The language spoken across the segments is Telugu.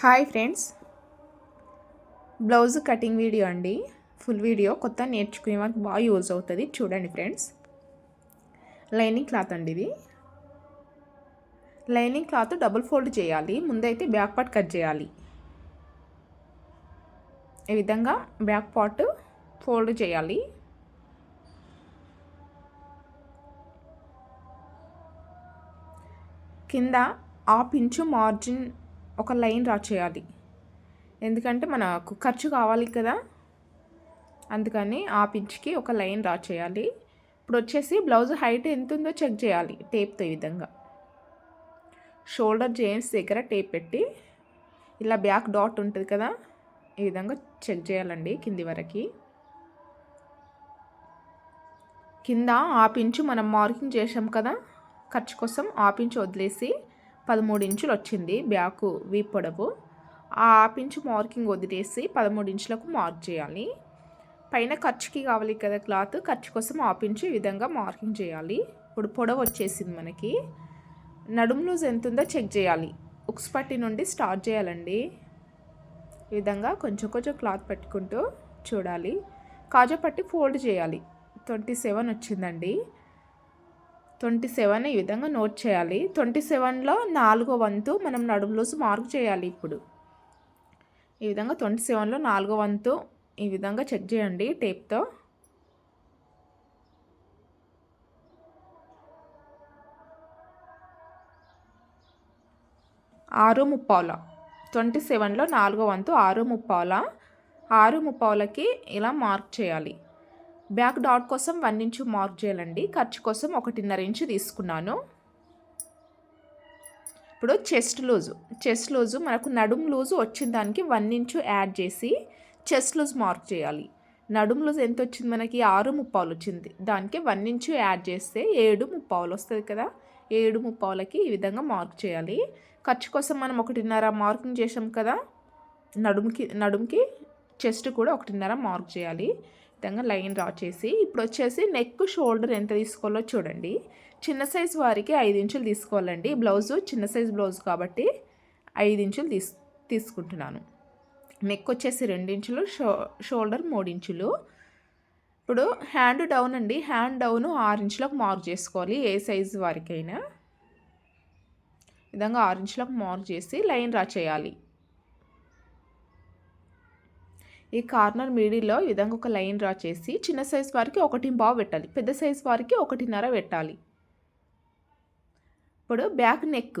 Hi friends. Blouse cutting video అండి. Full video. కొత్త నేర్చుకునే వాళ్ళకి బాగా యూజ్ అవుతుంది. చూడండి ఫ్రెండ్స్. లైనింగ్ క్లాత్ అండి ఇది. లైనింగ్ క్లాత్ డబుల్ ఫోల్డ్ చేయాలి. ముందైతే బ్యాక్ పార్ట్ కట్ చేయాలి. ఈ విధంగా బ్యాక్ పార్ట్ ఫోల్డ్ చేయాలి. కింద హాఫ్ ఇంచు మార్జిన్ ఒక లైన్ డ్రా చేయాలి. ఎందుకంటే మనకు ఖర్చు కావాలి కదా. అందుకని ఆ పించ్కి ఒక లైన్ డ్రా చేయాలి. ఇప్పుడు వచ్చేసి బ్లౌజ్ హైట్ ఎంత ఉందో చెక్ చేయాలి టేప్తో ఈ విధంగా. షోల్డర్ జెయింట్స్ దగ్గర టేప్ పెట్టి ఇలా బ్యాక్ డాట్ ఉంటుంది కదా. ఈ విధంగా చెక్ చేయాలండి కింది వరకు. కింద ఆ పించు మనం మార్కింగ్ చేసాం కదా. ఖర్చు కోసం ఆ పించు వదిలేసి పదమూడు ఇంచులు వచ్చింది బ్యాక్ వీ పొడవు. ఆ హాఫ్ ఇంచు మార్కింగ్ వదిలేసి పదమూడు ఇంచులకు మార్క్ చేయాలి. పైన ఖర్చుకి కావాలి కదా క్లాత్ ఖర్చు కోసం హాఫ్ ఇంచు ఈ విధంగా మార్కింగ్ చేయాలి. ఇప్పుడు పొడవు వచ్చేసింది మనకి. నడుము లూజ్ ఎంత ఉందో చెక్ చేయాలి. ఉక్స్ పట్టి నుండి స్టార్ట్ చేయాలండి. ఈ విధంగా కొంచెం కొంచెం క్లాత్ పెట్టుకుంటూ చూడాలి. కాజా పట్టి ఫోల్డ్ చేయాలి. ట్వంటీ సెవెన్ వచ్చిందండి. ట్వంటీ సెవెన్ ఈ విధంగా నోట్ చేయాలి. ట్వంటీ సెవెన్లో నాలుగో వంతు మనం నడుములోసి మార్క్ చేయాలి ఇప్పుడు. ఈ విధంగా ట్వంటీ సెవెన్లో నాలుగో వంతు ఈ విధంగా చెక్ చేయండి టేప్తో. ఆరు ముప్పావుల. ట్వంటీ సెవెన్లో నాలుగో వంతు ఆరు ముప్పావుల. ఆరు ముప్పావులకి ఇలా మార్క్ చేయాలి. బ్యాక్ డాట్ కోసం వన్ ఇంచు మార్క్ చేయాలండి. ఖర్చు కోసం ఒకటిన్నర ఇంచు తీసుకున్నాను. ఇప్పుడు చెస్ట్ లూజు. చెస్ట్ లూజు మనకు నడుం లూజు వచ్చిన దానికి వన్ ఇంచు యాడ్ చేసి చెస్ట్ లూజ్ మార్క్ చేయాలి. నడుం లూజ్ ఎంత వచ్చింది మనకి? ఆరు ముప్పావులు వచ్చింది. దానికి వన్ ఇంచు యాడ్ చేస్తే ఏడు ముప్పావులు వస్తుంది కదా? ఏడు ముప్పావులకి ఈ విధంగా మార్క్ చేయాలి. ఖర్చు కోసం మనం ఒకటిన్నర మార్కింగ్ చేసాం కదా? నడుముకి నడుముకి చెస్ట్ కూడా ఒకటిన్నర మార్క్ చేయాలి. విధంగా లైన్ డ్రా చేసి ఇప్పుడు వచ్చేసి నెక్ షోల్డర్ ఎంత తీసుకోవాలో చూడండి. చిన్న సైజ్ వారికి ఐదు ఇంచులు తీసుకోవాలండి. బ్లౌజు చిన్న సైజ్ బ్లౌజ్ కాబట్టి ఐదు ఇంచులు తీసు తీసుకుంటున్నాను. నెక్ వచ్చేసి రెండించులు షో షోల్డర్ మూడించులు ఇప్పుడు హ్యాండ్ డౌన్ అండి. హ్యాండ్ డౌన్ ఆరు ఇంచులకు మార్క్ చేసుకోవాలి ఏ సైజు వారికైనా. విధంగా ఆరు ఇంచులకు మార్క్ చేసి లైన్ డ్రా చేయాలి. ఈ కార్నర్ మీడిల్లో ఈ విధంగా ఒక లైన్ డ్రా చేసి చిన్న సైజ్ వారికి ఒకటి బావు పెట్టాలి. పెద్ద సైజ్ వారికి ఒకటిన్నర పెట్టాలి. ఇప్పుడు back neck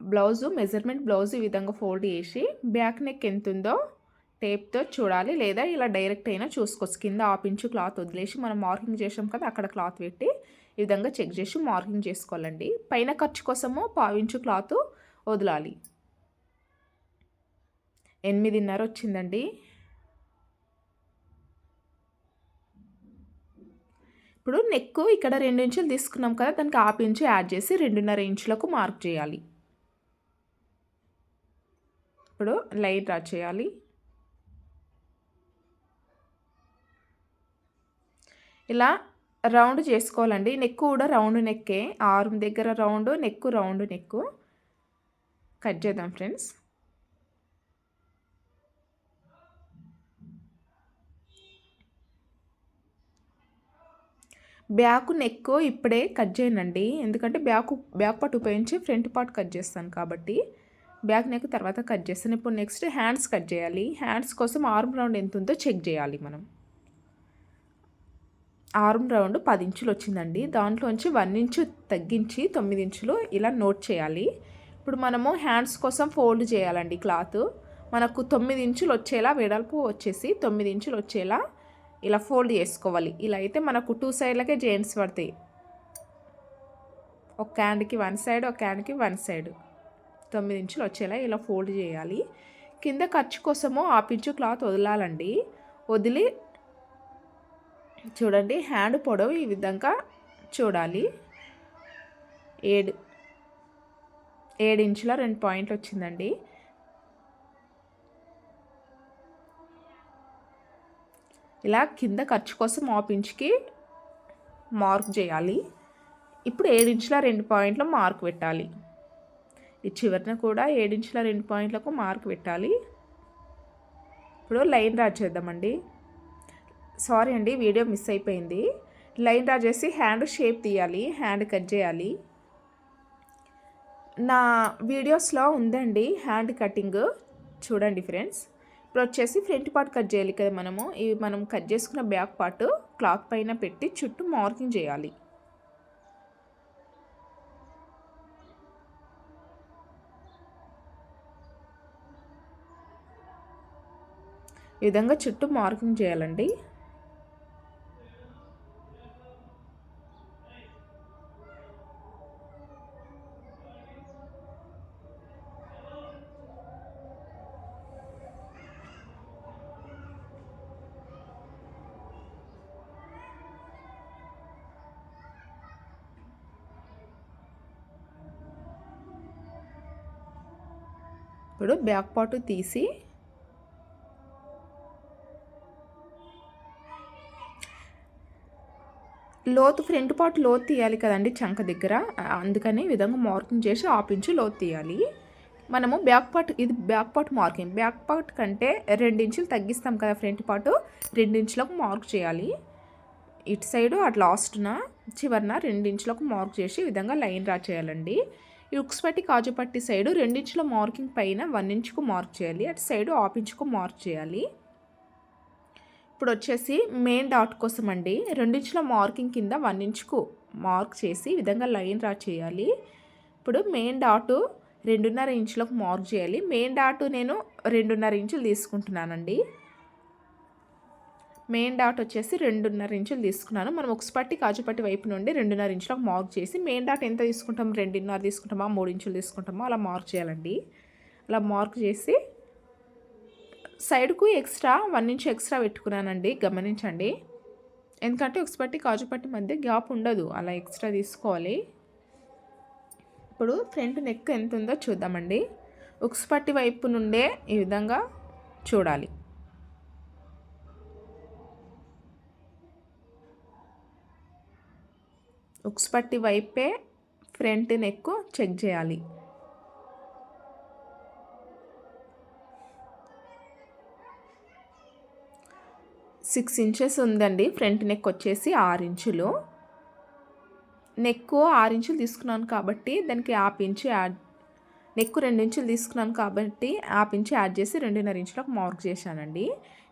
blouse measurement blouse ఈ విధంగా ఫోల్డ్ చేసి బ్యాక్ నెక్ ఎంత ఉందో టేప్తో చూడాలి. లేదా ఇలా డైరెక్ట్ అయినా చూసుకోవచ్చు. కింద ఆపించు క్లాత్ వదిలేసి మనం మార్కింగ్ చేసాం కదా అక్కడ క్లాత్ పెట్టి ఈ విధంగా చెక్ చేసి మార్కింగ్ చేసుకోవాలండి. పైన ఖర్చు కోసము పావించు క్లాత్ వదలాలి. ఎనిమిదిన్నర వచ్చిందండి ఇప్పుడు నెక్ ఇక్కడ రెండు ఇంచులు తీసుకున్నాం కదా దానికి హాఫ్ ఇంచు యాడ్ చేసి రెండున్నర ఇంచులకు మార్క్ చేయాలి. ఇప్పుడు లైట్ డ్రా చేయాలి. ఇలా రౌండ్ చేసుకోవాలండి. నెక్ కూడా రౌండ్ నెక్కే. ఆర్మ్ దగ్గర round neck round neck cut చేద్దాం ఫ్రెండ్స్. బ్యాక్ నెక్ ఇప్పుడే కట్ చేయనండి. ఎందుకంటే బ్యాక్ బ్యాక్ పార్ట్ ఉపయోగించి ఫ్రంట్ పార్ట్ కట్ చేస్తాను కాబట్టి. బ్యాక్ నెక్ తర్వాత కట్ చేస్తాను. ఇప్పుడు నెక్స్ట్ హ్యాండ్స్ కట్ చేయాలి. హ్యాండ్స్ కోసం ఆర్మ్ రౌండ్ ఎంత ఉందో చెక్ చేయాలి మనం. ఆర్మ్ రౌండ్ పది ఇంచులు వచ్చిందండి. దాంట్లోంచి వన్ ఇంచు తగ్గించి తొమ్మిది ఇంచులు ఇలా నోట్ చేయాలి. ఇప్పుడు మనము హ్యాండ్స్ కోసం ఫోల్డ్ చేయాలండి క్లాత్. మనకు తొమ్మిది ఇంచులు వచ్చేలా వెడల్పు వచ్చేసి తొమ్మిది ఇంచులు వచ్చేలా ఇలా ఫోల్డ్ చేసుకోవాలి. ఇలా అయితే మనకు టూ సైడ్లకే జెయింట్స్ పడతాయి. ఒక హ్యాండ్కి వన్ సైడ్ ఒక హ్యాండ్కి వన్ సైడ్. తొమ్మిది ఇంచులు వచ్చేలా ఇలా ఫోల్డ్ చేయాలి. కింద ఖర్చు కోసము ఆ పించు క్లాత్ వదలాలండి. వదిలి చూడండి హ్యాండ్ పొడవు ఈ విధంగా చూడాలి. ఏడు ఏడు ఇంచుల రెండు పాయింట్లు వచ్చిందండి. ఇలా కింద ఖర్చు కోసం ఆ ఇంచ్కి మార్క్ చేయాలి. ఇప్పుడు ఏడించుల రెండు పాయింట్లు మార్క్ పెట్టాలి. ఈ చివరిన కూడా ఏడించుల రెండు పాయింట్లకు మార్క్ పెట్టాలి. ఇప్పుడు లైన్ డ్రా చేద్దామండి. సారీ అండి వీడియో మిస్ అయిపోయింది. లైన్ డ్రా చేసి హ్యాండ్ షేప్ తీయాలి హ్యాండ్ కట్ చేయాలి. నా వీడియోస్లో ఉందండి హ్యాండ్ కటింగ్. చూడండి ఫ్రెండ్స్. ఇప్పుడు వచ్చేసి ఫ్రంట్ పార్ట్ కట్ చేయాలి కదా మనము. ఇవి మనం కట్ చేసుకున్న బ్యాక్ పార్ట్ క్లాత్ పైన పెట్టి చుట్టూ మార్కింగ్ చేయాలి. ఈ విధంగా చుట్టూ మార్కింగ్ చేయాలండి. ఇప్పుడు బ్యాక్ పార్ట్ తీసి లోతు ఫ్రంట్ పార్ట్ లోతు తీయాలి కదండి చంక దగ్గర. అందుకని ఈ విధంగా మార్కింగ్ చేసి ఆపించి లోతు తీయాలి. మనము బ్యాక్ పార్ట్ ఇది back part marking. Back part కంటే రెండించులు తగ్గిస్తాం కదా ఫ్రంట్ పార్ట్. రెండించులకు మార్క్ చేయాలి. ఇటు సైడు అటు లాస్ట్న చివరిన రెండించులకు మార్క్ చేసి ఈ విధంగా లైన్ డ్రా చేయాలండి. ఈ పట్టి కాజు పట్టి సైడు రెండించుల మార్కింగ్ పైన వన్ ఇంచుకు మార్క్ చేయాలి. అటు సైడు హాఫ్ ఇంచుకు మార్క్ చేయాలి. ఇప్పుడు వచ్చేసి మెయిన్ డాట్ కోసం అండి రెండించుల మార్కింగ్ కింద వన్ ఇంచుకు మార్క్ చేసి ఈ విధంగా లైన్ డ్రా చేయాలి. ఇప్పుడు మెయిన్ డాటు రెండున్నర ఇంచులకు మార్క్ చేయాలి. మెయిన్ డాటు నేను రెండున్నర ఇంచులు తీసుకుంటున్నానండి. మెయిన్ డాట్ వచ్చేసి రెండున్నర ఇంచులు తీసుకున్నాను. మనం పట్టి కాజుపట్టి వైపు నుండి రెండున్నర ఇంచులకు మార్క్ చేసి మెయిన్ డాట్ ఎంత తీసుకుంటాం? రెండున్నర తీసుకుంటామా? మూడు ఇంచులు తీసుకుంటామా? అలా మార్క్ చేయాలండి. అలా మార్క్ చేసి సైడ్కు ఎక్స్ట్రా వన్ ఇంచ్ ఎక్స్ట్రా పెట్టుకున్నానండి. గమనించండి. ఎందుకంటే పట్టి కాజుపట్టి మధ్య గ్యాప్ ఉండదు. అలా ఎక్స్ట్రా తీసుకోవాలి. ఇప్పుడు ఫ్రంట్ నెక్ ఎంత ఉందో చూద్దామండి. పట్టి వైపు నుండే ఈ విధంగా చూడాలి. ఉక్స్ పట్టి వైపే ఫ్రంట్ నెక్ చెక్ చేయాలి. సిక్స్ ఇంచెస్ ఉందండి. ఫ్రంట్ నెక్ వచ్చేసి ఆరు ఇంచులు. నెక్ ఆరు ఇంచులు తీసుకున్నాను కాబట్టి దానికి యాప్ ఇంచు యాడ్ నెక్ రెండు ఇంచులు తీసుకున్నాను కాబట్టి యాప్ ఇంచు యాడ్ చేసి రెండున్నర ఇంచులకు మార్క్ చేశానండి.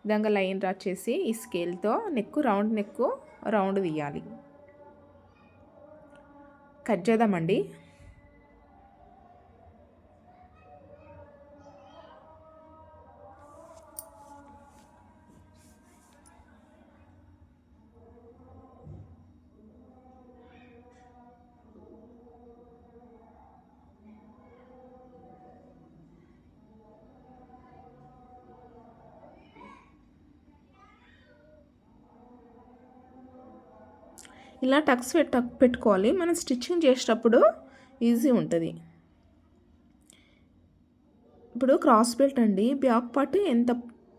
విధంగా లైన్ రా చేసి ఈ స్కేల్తో నెక్ రౌండ్ నెక్ రౌండ్ తీయాలి. కట్ చేద్దామండి. ఇలా టక్స్ పెట్ట పెట్టుకోవాలి. మనం స్టిచ్చింగ్ చేసేటప్పుడు ఈజీ ఉంటుంది. ఇప్పుడు క్రాస్ బెల్ట్ అండి. బ్యాక్ పార్ట్ ఎంత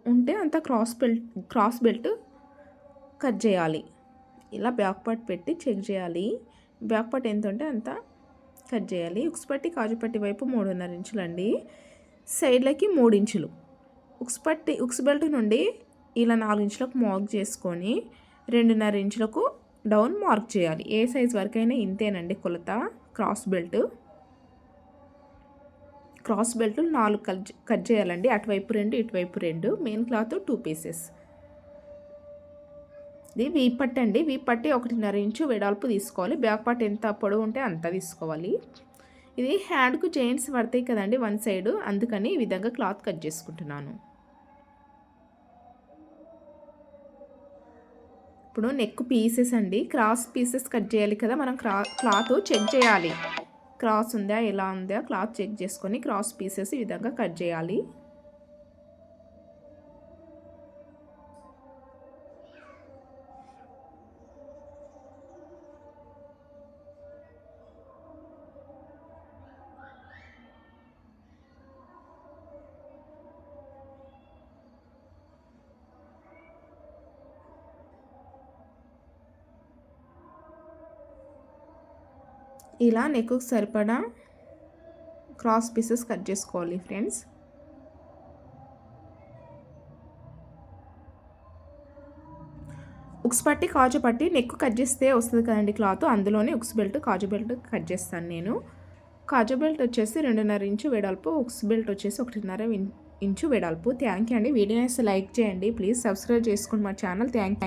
ఉంటే అంత cross belt cross belt cut చేయాలి. ఇలా బ్యాక్ పార్ట్ పెట్టి చెక్ చేయాలి. బ్యాక్ పార్ట్ ఎంత ఉంటే అంత కట్ చేయాలి. ఉక్స్ పట్టి కాజు పట్టి వైపు మూడున్నర ఇంచులు అండి సైడ్లకి మూడు ఇంచులు. ఉక్స్ పట్టి ఉక్స్ బెల్ట్ నుండి ఇలా నాలుగు ఇంచులకు మార్క్ చేసుకొని రెండున్నర ఇంచులకు డౌన్ మార్క్ చేయాలి. ఏ సైజ్ వరకైనా ఇంతేనండి కొలత. Cross belt. క్రాస్ బెల్ట్ నాలుగు కట్ కట్ చేయాలండి. అటువైపు రెండు ఇటువైపు రెండు. Main cloth two pieces. ఇది వీపట్టి అండి. వీపట్టి ఒకటిన్నర ఇంచు వెడల్పు తీసుకోవాలి. బ్యాక్ పార్ట్ ఎంత పొడవు ఉంటే అంత తీసుకోవాలి. ఇది హ్యాండ్కు చైన్స్ పడతాయి కదండి వన్ సైడ్. అందుకని ఈ విధంగా క్లాత్ కట్ చేసుకుంటున్నాను. ఇప్పుడు నెక్ పీసెస్ అండి. క్రాస్ పీసెస్ కట్ చేయాలి కదా. మనం క్రా క్లాత్ చెక్ చేయాలి. క్రాస్ ఉందా? ఎలా ఉందా? క్లాత్ చెక్ చేసుకొని క్రాస్ పీసెస్ ఈ విధంగా కట్ చేయాలి. ఇలా నెక్కు సరిపడా క్రాస్ పీసెస్ కట్ చేసుకోవాలి ఫ్రెండ్స్ ఉక్స్ పట్టి కాజు పట్టి నెక్ కట్ చేస్తే వస్తుంది కదండి క్లాత్ అందులోనే ఉక్స్ బెల్ట్ కాజు బెల్ట్ కట్ చేస్తాను నేను. కాజు బెల్ట్ వచ్చేసి రెండున్నర ఇంచు వెడల్పు ఉక్స్ బెల్ట్ వచ్చేసి ఒకటిన్నర ఇంచు వెడల్పు. థ్యాంక్ యూ అండి. వీడియో లైక్ చేయండి. ప్లీజ్ సబ్స్క్రైబ్ చేసుకోండి మా ఛానల్. థ్యాంక్